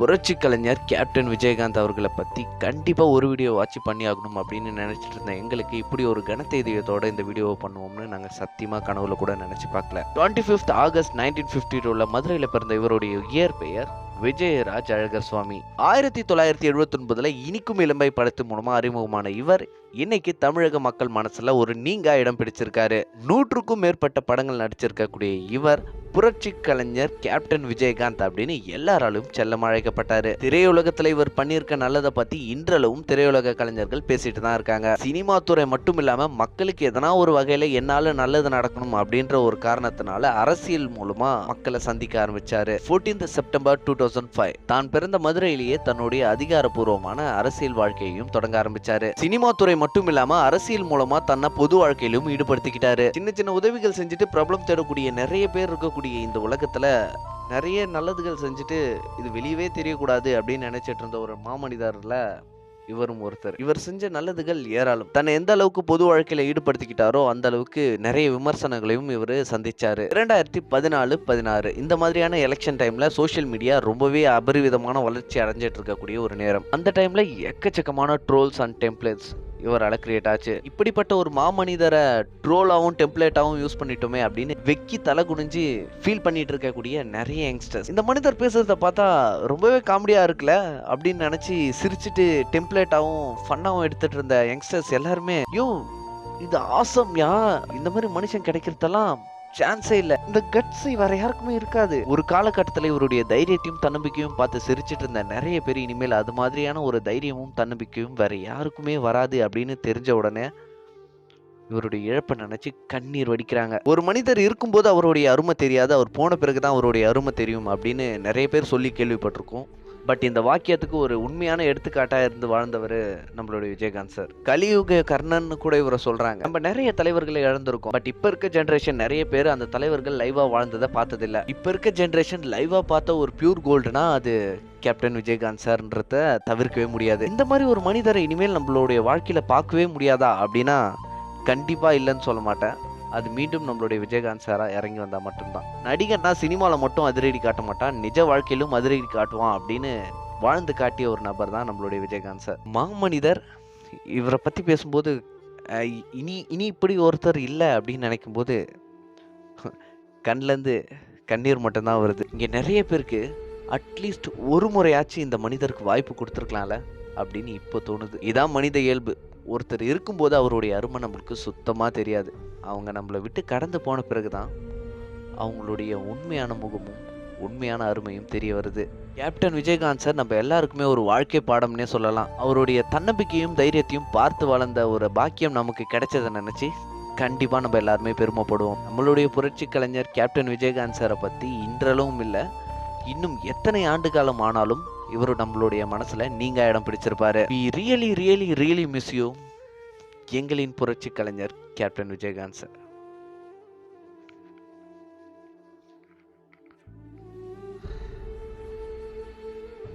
புரட்சி கலைஞர் கேப்டன் விஜயகாந்த் அவர்களை பற்றி கண்டிப்பாக ஒரு வீடியோ வாட்ச் பண்ணி ஆகணும் அப்படின்னு நினச்சிட்டு இருந்தேன் எங்களுக்கு இப்படி ஒரு கனத்தெய்தியத்தோட இந்த வீடியோவை பண்ணுவோம்னு நாங்கள் சத்தியமாக கனவுல கூட நினச்சி பார்க்கல. Twenty fifth August nineteen fifty டூவில் மதுரையில் பிறந்த இவருடைய இயற் பெயர் விஜயராஜ் அழகர் சுவாமி ஆயிரத்தி தொள்ளாயிரத்தி எழுபத்தி ஒன்பதுல இனிக்கும் இளம்பை படத்து மூலமா அறிமுகமான இவர் இன்னைக்கு தமிழக மக்கள் மனசுல ஒரு நீங்கா இடம் பிடிச்சிருக்காரு. நூற்றுக்கும் மேற்பட்ட படங்கள் நடிச்சிருக்கக்கூடிய இவர் புரட்சி கலைஞர் கேப்டன் விஜயகாந்த் அப்படின்னு எல்லாராலும் செல்லம் அழைக்கப்பட்டாரு. திரையுலகத்துல இவர் பண்ணியிருக்க நல்லதை பத்தி இன்றளவும் திரையுலக கலைஞர்கள் பேசிட்டு தான் இருக்காங்க. சினிமா துறை மட்டும் இல்லாம மக்களுக்கு எதனா ஒரு வகையில என்னால நல்லது நடக்கணும் அப்படின்ற ஒரு காரணத்தினால அரசியல் மூலமா மக்களை சந்திக்க ஆரம்பிச்சாரு. 14th September two thousand five தான் பிறந்த மதுரையிலேயே தன்னுடைய அதிகாரப்பூர்வமான அரசியல் வாழ்க்கையையும் தொடங்க ஆரம்பிச்சாரு. சினிமா துறை மட்டும் இல்லாம அரசியல் மூலமா தன்னை பொது வாழ்க்கையிலும் ஈடுபடுத்திக்கிட்டாரு. சின்ன சின்ன உதவிகள் செஞ்சுட்டு பிரபலம் தேடக்கூடிய நிறைய பேர் இருக்கக்கூடிய இந்த உலகத்தில் நிறைய நல்லதுகள் செஞ்சுட்டு இது வெளியவே தெரியக்கூடாது அப்படின்னு நினைச்சிட்டு இருந்த ஒரு மாமனிதர்ல இவரும் ஒருத்தர். இவர் செஞ்ச நல்லதுகள் ஏராளம். தன்னை எந்த அளவுக்கு பொது வாழ்க்கையில ஈடுபடுத்திக்கிட்டாரோ அந்த அளவுக்கு நிறைய விமர்சனங்களையும் இவர் சந்திச்சாரு. இரண்டாயிரத்தி பதினாலு பதினாறு இந்த மாதிரியான எலெக்ஷன் டைம்ல சோஷியல் மீடியா ரொம்பவே அபரிவிதமான வளர்ச்சி அடைஞ்சிட்டு இருக்கக்கூடிய ஒரு நேரம். அந்த டைம்ல எக்கச்சக்கமான ட்ரோல்ஸ் அண்ட் டெம்ப்ளேட்ஸ் இவரால் கிரியேட் ஆச்சு. இப்படிப்பட்ட ஒரு மாமனிதரை ட்ரோலாகவும் டெம்ப்ளேட்டாகவும் யூஸ் பண்ணிட்டோமே அப்படின்னு வெக்கி தலை குனிஞ்சு ஃபீல் பண்ணிட்டு இருக்கக்கூடிய நிறைய யங்ஸ்டர்ஸ் இந்த மனிதர் பேசுறத பார்த்தா ரொம்பவே காமெடியாக இருக்குல்ல? அப்படின்னு நினச்சி சிரிச்சுட்டு டெம்ப்ளேட்டாகவும் ஃபன்னாகவும் எடுத்துட்டு இருந்த யங்ஸ்டர்ஸ் எல்லாருமே யோ இது ஆசம்யா இந்த மாதிரி மனுஷன் கிடைக்கிறதெல்லாம் சான்ஸே இல்ல. இந்த கட்ஸ் வேற யாருக்குமே இருக்காது. ஒரு காலகட்டத்தில் இவருடைய தைரியத்தையும் தன்னம்பிக்கையும் பார்த்து சிரிச்சிட்டு இருந்த நிறைய பேர் இனிமேல் அது மாதிரியான ஒரு தைரியமும் தன்னம்பிக்கையும் வேற யாருக்குமே வராது அப்படின்னு தெரிஞ்ச உடனே இவருடைய இழப்பை நினைச்சு கண்ணீர் வடிக்கிறாங்க. ஒரு மனிதர் இருக்கும்போது அவருடைய அருமை தெரியாது. அவர் போன பிறகுதான் அவருடைய அருமை தெரியும் அப்படின்னு நிறைய பேர் சொல்லி கேள்விப்பட்டிருக்கோம். பட் இந்த வாக்கியத்துக்கு ஒரு உண்மையான எடுத்துக்காட்டாக இருந்து வாழ்ந்தவர் நம்மளுடைய விஜயகாந்த் சார். கலியுக கர்ணன் கூட இவரை சொல்கிறாங்க நம்ம நிறைய தலைவர்களை இழந்திருக்கோம். பட் இப்போ இருக்க ஜென்ரேஷன் நிறைய பேர் அந்த தலைவர்கள் லைவாக வாழ்ந்ததை பார்த்ததில்ல. இப்போ இருக்க ஜென்ரேஷன் லைவாக பார்த்த ஒரு பியூர் கோல்டுனா அது கேப்டன் விஜயகாந்த் சார்ன்றத தவிர்க்கவே முடியாது. இந்த மாதிரி ஒரு மனிதரை இனிமேல் நம்மளுடைய வாழ்க்கையில் பார்க்கவே முடியாதா அப்படின்னா கண்டிப்பாக இல்லைன்னு சொல்ல மாட்டேன். அது மீண்டும் நம்மளுடைய விஜயகாந்த் சாராக இறங்கி வந்தால் மட்டும்தான். நடிகர்னா சினிமாவில் மட்டும் அதிரடி காட்ட மாட்டான் நிஜ வாழ்க்கையிலும் அதிரடி காட்டுவான் அப்படின்னு வாழ்ந்து காட்டிய ஒரு நபர் தான் நம்மளுடைய விஜயகாந்த் சார் மாமனிதர் இவரை பற்றி பேசும்போது இனி இனி இப்படி ஒருத்தர் இல்லை அப்படின்னு நினைக்கும்போது கண்லேருந்து கண்ணீர் மட்டும்தான் வருது. இங்கே நிறைய பேருக்கு அட்லீஸ்ட் ஒரு முறையாச்சும் இந்த மனிதருக்கு வாய்ப்பு கொடுத்துருக்கலாம்ல அப்படின்னு இப்போ தோணுது. இதான் மனித இயல்பு. ஒருத்தர் இருக்கும்போது அவருடைய அருமை நம்மளுக்கு சுத்தமாக தெரியாது. அவங்க நம்மளை விட்டு கடந்து போன பிறகு தான் அவங்களுடைய உண்மையான முகமும் உண்மையான அருமையும் தெரிய வருது. கேப்டன் விஜயகாந்த் சார் நம்ம எல்லாருக்குமே ஒரு வாழ்க்கை பாடம்னே சொல்லலாம். அவருடைய தன்னம்பிக்கையும் தைரியத்தையும் பார்த்து வளர்ந்த ஒரு பாக்கியம் நமக்கு கிடைச்சதை நினச்சி கண்டிப்பாக நம்ம எல்லாருமே பெருமைப்படுவோம். நம்மளுடைய புரட்சி கலைஞர் கேப்டன் விஜயகாந்த் சாரை பற்றி இன்றளவும் இல்லை இன்னும் எத்தனை ஆண்டு காலம் ஆனாலும் இவர் நம்மளுடைய மனசில் நீங்கள் இடம் பிடிச்சிருப்பாரு. We really really really miss you எங்களின் புரட்சி கலைஞர் கேப்டன் விஜயகாந்த் சார்.